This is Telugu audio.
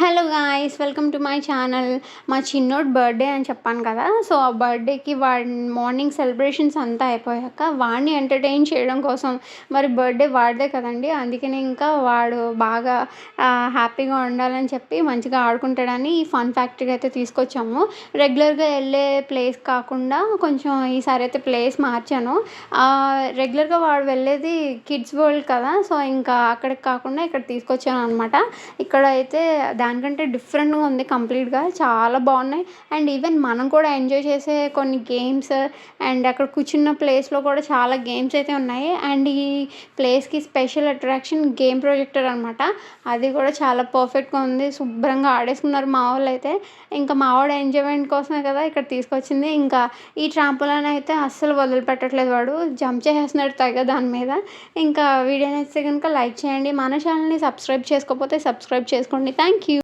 Hello guys welcome to my channel. మా చిన్నోడు బర్త్డే అని చెప్పాను కదా సో ఆ బర్త్డేకి వాడి మార్నింగ్ సెలబ్రేషన్స్ అంతా అయిపోయాక వాడిని ఎంటర్టైన్ చేయడం కోసం మరి బర్త్డే వాడిదే కదండి అందుకని ఇంకా వాడు బాగా హ్యాపీగా ఉండాలని చెప్పి మంచిగా ఆడుకుంటాడని ఈ ఫన్ ఫ్యాక్టరీ అయితే తీసుకొచ్చాము. రెగ్యులర్గా వెళ్ళే ప్లేస్ కాకుండా కొంచెం ఈసారి అయితే ప్లేస్ మార్చాను. రెగ్యులర్గా వాడు వెళ్ళేది కిడ్స్ వరల్డ్ కదా సో ఇంకా అక్కడికి కాకుండా ఇక్కడ తీసుకొచ్చాను అనమాట ఇక్కడ అయితే దానికంటే డిఫరెంట్గా ఉంది కంప్లీట్గా చాలా బాగున్నాయి. అండ్ ఈవెన్ మనం కూడా ఎంజాయ్ చేసే కొన్ని గేమ్స్ అండ్ అక్కడ కూర్చున్న ప్లేస్లో కూడా చాలా గేమ్స్ అయితే ఉన్నాయి. అండ్ ఈ ప్లేస్కి స్పెషల్ అట్రాక్షన్ గేమ్ ప్రొజెక్టర్ అనమాట అది కూడా చాలా పర్ఫెక్ట్గా ఉంది. శుభ్రంగా ఆడేసుకున్నారు మా వాళ్ళు అయితే. ఇంకా మా వాడు ఎంజాయ్మెంట్ కోసమే కదా ఇక్కడ తీసుకొచ్చింది. ఇంకా ఈ ట్రాంపులన్ అయితే అస్సలు వదిలిపెట్టట్లేదు వాడు. జంప్ చేసేస్తున్నాడు తెగ దాని మీద. ఇంకా వీడియో నచ్చితే కనుక లైక్ చేయండి. మన ఛానల్ని సబ్స్క్రైబ్ చేసుకోకపోతే సబ్స్క్రైబ్ చేసుకోండి. Thank you